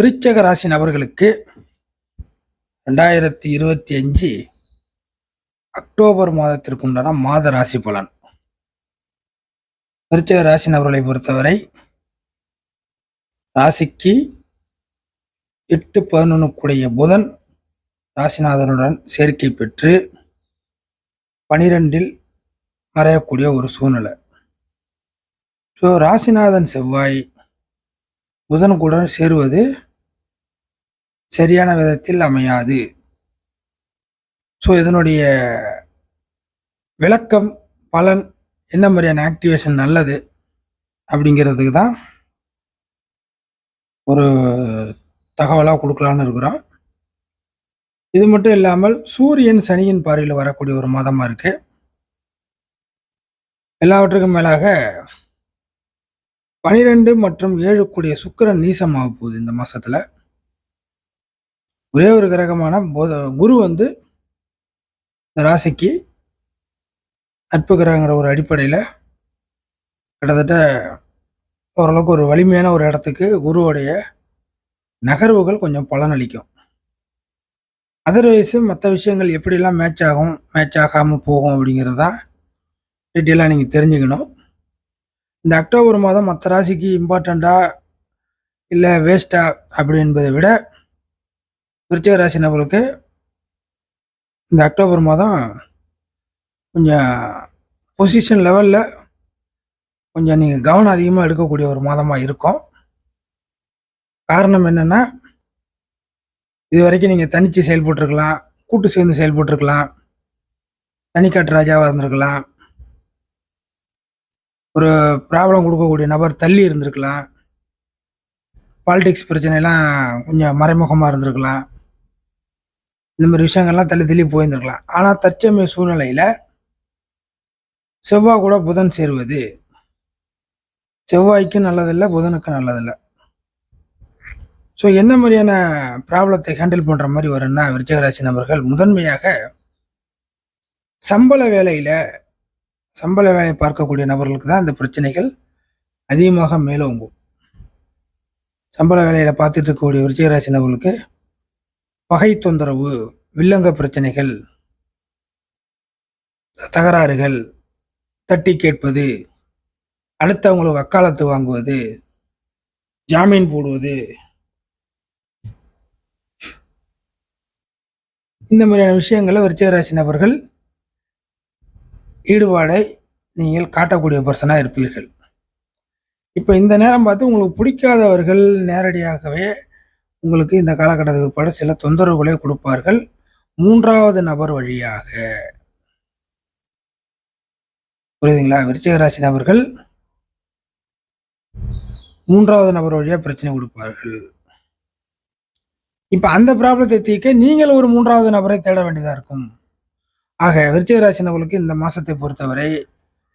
விருச்சக ராசி நபர்களுக்கு ரெண்டாயிரத்தி இருபத்தி அஞ்சு அக்டோபர் மாதத்திற்கு உண்டான மாத ராசி பலன். விருச்சக ராசி நபர்களை பொறுத்தவரை ராசிக்கு எட்டு பதினொன்றுக்குடைய புதன் ராசிநாதனுடன் சேர்க்கை பெற்று பனிரெண்டில் மறையக்கூடிய ஒரு சூழ்நிலை. ஸோ ராசிநாதன் செவ்வாய் புதனுக்குடன் சேருவது சரியான விதத்தில் அமையாது. ஸோ இதனுடைய விளக்கம் பலன் என்ன மாதிரியான ஆக்டிவேஷன் நல்லது அப்படிங்கிறதுக்கு தான் ஒரு தகவலாக கொடுக்கலான்னு இருக்கிறோம். இது மட்டும் இல்லாமல் சூரியன் சனியின் பார்வையில் வரக்கூடிய ஒரு மாதமாக இருக்குது எல்லாவற்றுக்கும் மேலாக பனிரெண்டு மற்றும் ஏழு கூடிய சுக்கிரன் நீசமாக போகுது இந்த மாதத்தில் ஒரே ஒரு கிரகமான போத குரு வந்து இந்த ராசிக்கு நட்பு கிரகங்கிற ஒரு அடிப்படையில் கிட்டத்தட்ட ஓரளவுக்கு ஒரு வலிமையான ஒரு இடத்துக்கு குருவுடைய நகர்வுகள் கொஞ்சம் பலனளிக்கும். அதர்வைஸு மற்ற விஷயங்கள் எப்படிலாம் மேட்ச் ஆகும் மேட்ச் ஆகாமல் போகும் அப்படிங்கிறது தான் டீட்டெயிலாக நீங்கள் தெரிஞ்சுக்கணும். இந்த அக்டோபர் மாதம் மற்ற ராசிக்கு இம்பார்ட்டண்ட்டாக இல்லை வேஸ்ட்டா அப்படி என்பதை விட விருச்சிக ராசி நபர்களுக்கு இந்த அக்டோபர் மாதம் கொஞ்சம் பொசிஷன் லெவலில் கொஞ்சம் நீங்கள் கவனம் அதிகமாக எடுக்கக்கூடிய ஒரு மாதமாக இருக்கும். காரணம் என்னென்னா இது வரைக்கும் நீங்கள் தனித்து செயல்பட்டுருக்கலாம் கூட்டு சேர்ந்து செயல்பட்டுருக்கலாம் தனிக்காட்டு ராஜாவாக இருந்திருக்கலாம் ஒரு ப்ராப்ளம் கொடுக்கக்கூடிய நபர் தள்ளி இருந்திருக்கலாம் பாலிடிக்ஸ் பிரச்சனைலாம் கொஞ்சம் மறைமுகமாக இருந்திருக்கலாம். இந்த மாதிரி விஷயங்கள்லாம் தள்ளி தள்ளி போயிருந்திருக்கலாம். ஆனால் தற்சமய சூழ்நிலையில் செவ்வாய் கூட புதன் சேருவது. செவ்வாய்க்கு நல்லதில்லை புதனுக்கு நல்லதில்லை. ஸோ என்ன மாதிரியான ப்ராப்ளத்தை ஹேண்டில் பண்ணுற மாதிரி வரும்னா விருச்சகராசி நபர்கள் முதன்மையாக சம்பள வேலையில் சம்பள வேலையை பார்க்கக்கூடிய நபர்களுக்கு தான் இந்த பிரச்சனைகள் அதிகமாக மேலோங்கும். சம்பள வேலையில் பார்த்துட்டு இருக்கக்கூடிய விருச்சகராசி நபர்களுக்கு பகை தொந்தரவு வில்லங்க பிரச்சனைகள் தகராறுகள் தட்டி கேட்பது அடுத்தவங்களை வக்காலத்து வாங்குவது ஜாமீன் போடுவது இந்த மாதிரியான விஷயங்களை விருச்சிகராசி நபர்கள் ஈடுபாடை நீங்கள் காட்டக்கூடிய பர்சனாக இருப்பீர்கள். இப்போ இந்த நேரம் பார்த்து உங்களுக்கு பிடிக்காதவர்கள் நேரடியாகவே உங்களுக்கு இந்த காலகட்டத்துக்கு பிற்பாடு சில தொந்தரவுகளை கொடுப்பார்கள். மூன்றாவது நபர் வழியாக. புரியுதுங்களா? விருச்சிக ராசி நபர்கள். மூன்றாவது நபர் வழியாக பிரச்சனை கொடுப்பார்கள். இப்போ அந்த ப்ராப்ளத்தை தீர்க்க நீங்கள் ஒரு மூன்றாவது நபரை தேட வேண்டியதாக இருக்கும். ஆக விருச்சிக ராசி நபர்களுக்கு இந்த மாதத்தை பொறுத்தவரை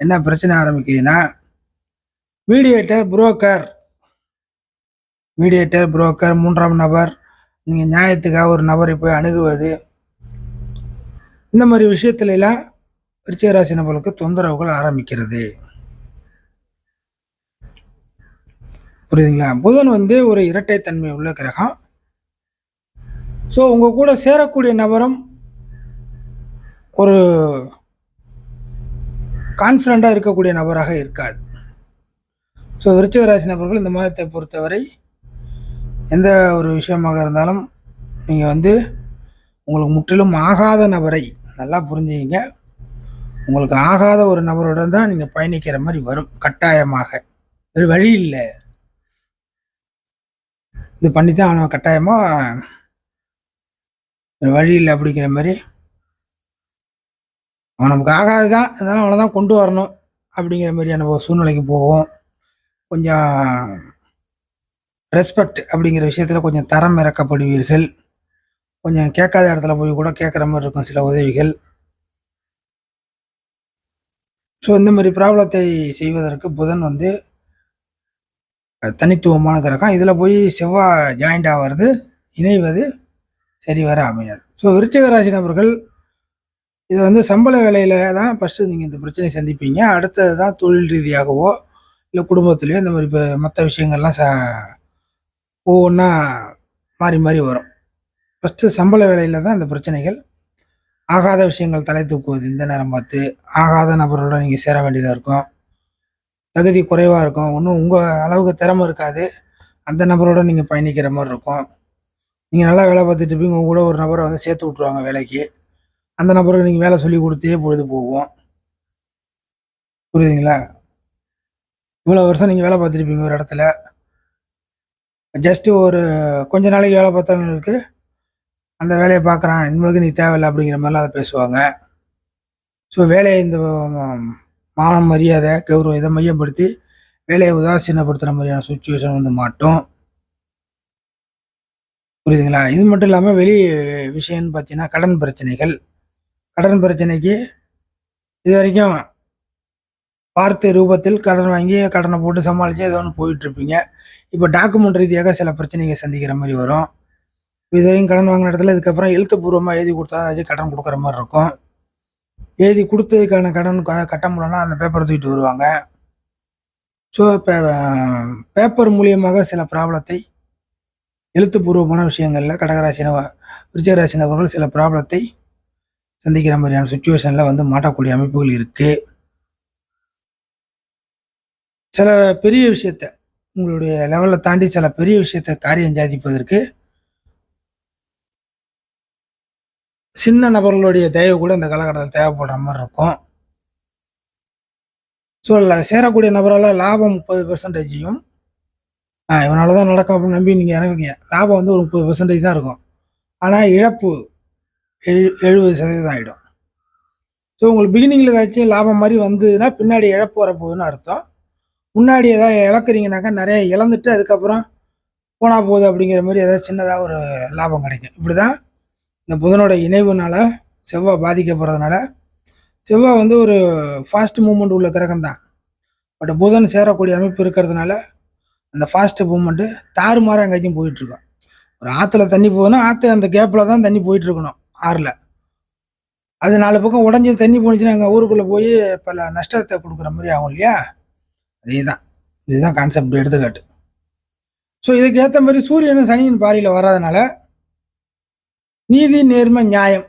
என்ன பிரச்சனை ஆரம்பிக்குதுன்னா மீடியேட்டர் புரோக்கர் மீடியேட்டர் புரோக்கர் மூன்றாம் நபர். நீங்கள் நியாயத்துக்காக ஒரு நபரை போய் அணுகுவது. இந்த மாதிரி விஷயத்துலலாம் விருச்சிகராசி நபர்களுக்கு தொந்தரவுகள் ஆரம்பிக்கிறது. புரியுதுங்களா? புதன் வந்து ஒரு இரட்டைத்தன்மை உள்ள கிரகம். ஸோ உங்கள் கூட சேரக்கூடிய நபரும் ஒரு கான்ஃபிடண்ட்டாக இருக்கக்கூடிய நபராக இருக்காது. ஸோ விருச்சிகராசி நபர்கள் இந்த மாதத்தை பொறுத்தவரை எந்த ஒரு விஷயமாக இருந்தாலும் நீங்கள் வந்து உங்களுக்கு முற்றிலும் ஆகாத நபரை நல்லா புரிஞ்சுக்கிங்க. உங்களுக்கு ஆகாத ஒரு நபருடன் தான் நீங்கள் பயணிக்கிற மாதிரி வரும் கட்டாயமாக. வேறு வழி இல்லை. இது பண்ணி தான் அவனை கட்டாயமாக வழி இல்லை அப்படிங்கிற மாதிரி. அவன் நமக்கு ஆகாது தான் இருந்தாலும் அவனை தான் கொண்டு வரணும் அப்படிங்கிற மாதிரியான ஒரு சூழ்நிலைக்கு போகும் கொஞ்சம் ரெஸ்பெக்ட் அப்படிங்கிற விஷயத்தில் கொஞ்சம் தரம் இறக்கப்படுவீர்கள். கொஞ்சம் கேட்காத இடத்துல போய் கூட கேட்குற மாதிரி இருக்கும் சில உதவிகள். ஸோ இந்த மாதிரி ப்ராப்ளத்தை செய்வதற்கு புதன் வந்து தனித்துவமான கிரகம். இதில் போய் செவ்வாய் ஜாயிண்ட் ஆகிறது இணைவது சரி வர அமையாது. ஸோ விருச்சிக ராசி நபர்கள் இது வந்து சம்பள வேலையில் தான் ஃபஸ்ட்டு நீங்கள் இந்த பிரச்சனையை சந்திப்பீங்க. அடுத்தது தான் தொழில் ரீதியாகவோ இல்லை குடும்பத்துலேயோ இந்த மாதிரி இப்போ மற்ற விஷயங்கள்லாம் ச ஒவ்வொன்றா மாறி மாறி வரும். ஃபஸ்ட்டு சம்பள வேலையில் தான் இந்த பிரச்சனைகள். ஆகாத விஷயங்கள் தலை தூக்குவது இந்த நேரம் பார்த்து ஆகாத நபரோட நீங்கள் சேர வேண்டியதாக இருக்கும். தகுதி குறைவாக இருக்கும். ஒன்றும் உங்கள் அளவுக்கு திறமை இருக்காது. அந்த நபரோட நீங்கள் பயணிக்கிற மாதிரி இருக்கும். நீங்கள் நல்லா வேலை பார்த்துட்டு இருப்பீங்க. உங்கள் கூட ஒரு நபரை வந்து சேர்த்து விட்ருவாங்க வேலைக்கு. அந்த நபருக்கு நீங்கள் வேலை சொல்லி கொடுத்தே பொழுது போகும். புரியுதுங்களா? இவ்வளோ வருஷம் நீங்கள் வேலை பார்த்துருப்பீங்க ஒரு இடத்துல. ஜஸ்ட்டு ஒரு கொஞ்ச நாளைக்கு வேலை பார்த்தவங்களுக்கு அந்த வேலையை பார்க்குறான். இவங்களுக்கு நீ தேவையில்லை அப்படிங்கிற மாதிரிலாம் அதை பேசுவாங்க. ஸோ வேலையை இந்த மானம் மரியாதை கௌரவம் இதை மையப்படுத்தி வேலையை உதாசீனப்படுத்துகிற மாதிரியான சுச்சுவேஷன் வந்து மாட்டோம். புரியுதுங்களா? இது மட்டும் இல்லாமல் வெளி விஷயம்னு பார்த்தீங்கன்னா கடன் பிரச்சனைகள். கடன் பிரச்சனைக்கு இது வரைக்கும் வார்த்தை ரூபத்தில் கடன் வாங்கி கடனை போட்டு சமாளித்து ஏதோ ஒன்று போயிட்டுருப்பீங்க. இப்போ டாக்குமெண்ட் ரீதியாக சில பிரச்சனைகள் சந்திக்கிற மாதிரி வரும். இது வரைக்கும் கடன் வாங்கின இடத்துல இதுக்கப்புறம் எழுத்துப்பூர்வமாக எழுதி கொடுத்தா ஏதாச்சும் கடன் கொடுக்குற மாதிரி இருக்கும். எழுதி கொடுத்ததுக்கான கடன் க- கட்ட முடியலன்னா அந்த பேப்பரை தூக்கிட்டு வருவாங்க. ஸோ இப்போ பேப்பர் மூலியமாக சில ப்ராப்ளத்தை எழுத்துப்பூர்வமான விஷயங்களில் கடகராசின விருச்சகராசினவர்கள் சில ப்ராப்ளத்தை சந்திக்கிற மாதிரியான சுச்சுவேஷனில் வந்து மாட்டக்கூடிய அமைப்புகள் இருக்குது சில பெரிய விஷயத்த உங்களுடைய லெவலில் தாண்டி சில பெரிய விஷயத்த காரியம் சாதிப்பதற்கு சின்ன நபர்களுடைய தயவு கூட இந்த காலகட்டத்தில் தேவைப்படுற மாதிரி இருக்கும். ஸோ சேரக்கூடிய நபரால் லாபம் முப்பது பெர்சன்டேஜையும் இவனால தான் நடக்கும் அப்படின்னு நம்பி நீங்கள் இறங்குவீங்க. லாபம் வந்து ஒரு முப்பது பெர்சன்டேஜ் தான் இருக்கும். ஆனால் இழப்பு எழு எழுபது சதவீதம் ஆகிடும் ஸோ உங்களுக்கு பிகினிங்கில் ஏதாச்சும் லாபம் மாதிரி வந்ததுன்னா பின்னாடி இழப்பு வரப்போகுதுன்னு அர்த்தம். முன்னாடி ஏதாவது இழக்கிறீங்கனாக்கா நிறைய இழந்துட்டு அதுக்கப்புறம் போனால் போகுது அப்படிங்கிற மாதிரி ஏதாவது சின்னதாக ஒரு லாபம் கிடைக்கும். இப்படி தான் இந்த புதனோட இணைவுனால செவ்வாய் பாதிக்கப்படுறதுனால செவ்வாய் வந்து ஒரு ஃபாஸ்ட் மூமெண்ட் உள்ள கிரகம் தான். பட் புதன் சேரக்கூடிய அமைப்பு இருக்கிறதுனால அந்த ஃபாஸ்ட் மூமெண்ட்டு தாறுமாறாக எங்கேயும் போயிட்டுருக்கோம் ஒரு ஆற்றுல தண்ணி போகுதுன்னா ஆற்று அந்த கேப்பில் தான் தண்ணி போயிட்டுருக்கணும் ஆறில். அது நாலு பக்கம் உடஞ்சி தண்ணி போணுச்சுன்னா எங்கள் ஊருக்குள்ளே போய் பல நஷ்டத்தை கொடுக்குற மாதிரி ஆகும் இல்லையா? அதே தான் இதுதான் கான்செப்ட் எடுத்துக்காட்டு. ஸோ இதுக்கு ஏற்ற மாதிரி சூரியனும் சனியின் பாரியில் வராதனால நீதி நேர்மை நியாயம்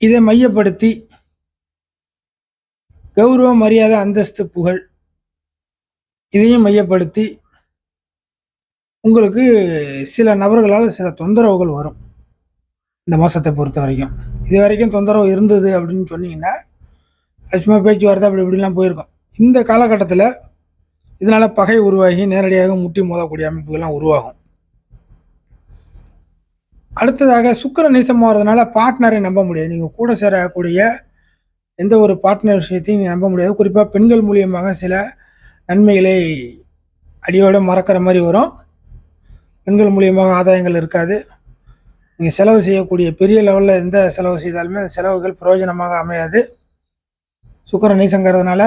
இதை மையப்படுத்தி கௌரவம் மரியாதை அந்தஸ்து புகழ் இதையும் மையப்படுத்தி உங்களுக்கு சில நபர்களால் சில தொந்தரவுகள் வரும். இந்த மாதத்தை பொறுத்த வரைக்கும் இது வரைக்கும் தொந்தரவு இருந்தது அப்படின்னு சொன்னீங்கன்னா சும்மா பேச்சுவார்த்தை அப்படி இப்படிலாம் போயிருக்கோம். இந்த காலகட்டத்தில் இதனால் பகை உருவாகி நேரடியாக முட்டி மோதக்கூடிய அமைப்புகள்லாம் உருவாகும். அடுத்ததாக சுக்கிர நீசம் போகிறதுனால பார்ட்னரை நம்ப முடியாது. நீங்கள் கூட சேரக்கூடிய எந்த ஒரு பார்ட்னர் விஷயத்தையும் நம்ப முடியாது. குறிப்பாக பெண்கள் மூலியமாக சில நன்மைகளை அடியோடு மறக்கிற மாதிரி வரும். பெண்கள் மூலியமாக ஆதாயங்கள் இருக்காது. நீங்கள் செலவு செய்யக்கூடிய பெரிய லெவலில் எந்த செலவு செய்தாலுமே செலவுகள் பிரயோஜனமாக அமையாது. சுக்கிர நீசங்கிறதுனால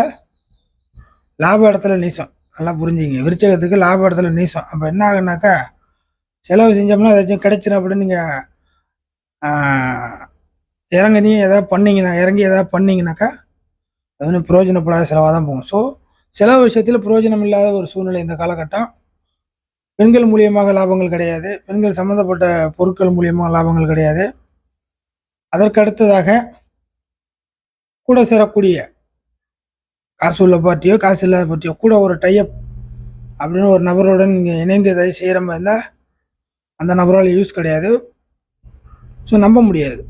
லாப இடத்துல நீசம். நல்லா புரிஞ்சுங்க. விருச்சகத்துக்கு லாப இடத்துல நீசம். அப்போ என்ன ஆகுனாக்கா செலவு செஞ்சோம்னா ஏதாச்சும் கிடைச்சிடும் அப்படின்னு நீங்கள் இறங்கி எதாவது பண்ணிங்கன்னா இறங்கி எதாவது பண்ணிங்கனாக்கா அது ஒன்றும் பிரயோஜனப்படாத செலவாக தான் போகும். ஸோ செலவு விஷயத்தில் பிரயோஜனம் இல்லாத ஒரு சூழ்நிலை இந்த காலகட்டம். பெண்கள் மூலியமாக லாபங்கள் கிடையாது. பெண்கள் சம்மந்தப்பட்ட பொருட்கள் மூலியமாக லாபங்கள் கிடையாது. அதற்கு அடுத்ததாக கூட சேரக்கூடிய காசு உள்ள பார்ட்டியோ காசு இல்லாத பார்ட்டியோ கூட ஒரு டைப் அப்படின்னு ஒரு நபருடன் நீங்கள் இணைந்து எதாவது செய்கிற மாதிரி இருந்தால் அந்த நபரால் யூஸ் கிடையாது. ஸோ நம்ப முடியாது.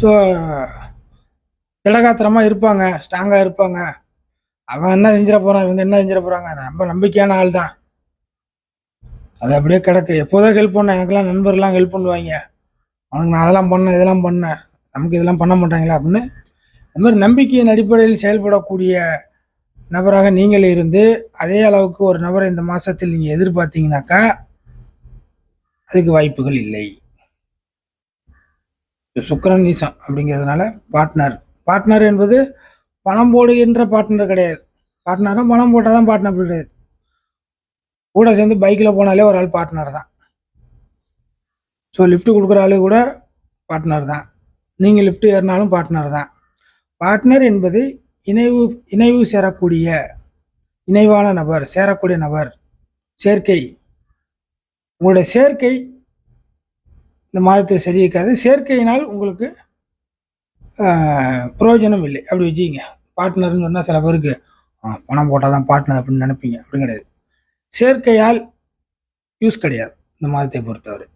ஸோ திடகாத்திரமாக இருப்பாங்க ஸ்ட்ராங்காக இருப்பாங்க. அவன் என்ன செஞ்சிட போகிறான் இவங்க என்ன செஞ்சிட போகிறாங்க நம்ம நம்பிக்கையான ஆள் தான். அது அப்படியே கிடக்கு. எப்போதான் ஹெல்ப் பண்ண எனக்கெல்லாம் நண்பர்லாம் ஹெல்ப் பண்ணுவாங்க. அவனுக்கு நான் அதெல்லாம் பண்ணேன் இதெல்லாம் பண்ணேன். நமக்கு இதெல்லாம் பண்ண மாட்டாங்களா அப்படின்னு அந்த மாதிரி நம்பிக்கையின் அடிப்படையில் செயல்படக்கூடிய நபராக நீங்கள் இருந்து அதே அளவுக்கு ஒரு நபரை இந்த மாதத்தில் நீங்கள் எதிர்பார்த்தீங்கனாக்கா அதுக்கு வாய்ப்புகள் இல்லை. சுக்கரன் நீசம் அப்படிங்கிறதுனால பார்ட்னர் பார்ட்னர் என்பது பணம் போடுகின்ற பார்ட்னர் கிடையாது. பார்ட்னரும் பணம் போட்டால் தான் பார்ட்னர் கிடையாது. கூட சேர்ந்து பைக்கில் போனாலே ஒரு ஆள் பார்ட்னர் தான். ஸோ லிஃப்ட் கொடுக்குற ஆளு கூட பார்ட்னர் தான். நீங்கள் லிஃப்ட் ஏறினாலும் பார்ட்னர் தான். பார்ட்னர் என்பது இணைவு இணைவு சேரக்கூடிய இணைவான நபர் சேரக்கூடிய நபர் சேர்க்கை. உங்களுடைய சேர்க்கை இந்த மாதத்தை சரியிருக்காது சேர்க்கையினால் உங்களுக்கு பிரயோஜனம் இல்லை. அப்படி வச்சுக்கிங்க. பார்ட்னர்னு சொன்னால் சில பேருக்கு பணம் போட்டால் தான் பார்ட்னர் அப்படின்னு நினைப்பீங்க. அப்படி கிடையாது. சேர்க்கையால் யூஸ் கிடையாது. இந்த மாதத்தை பொறுத்தவரை.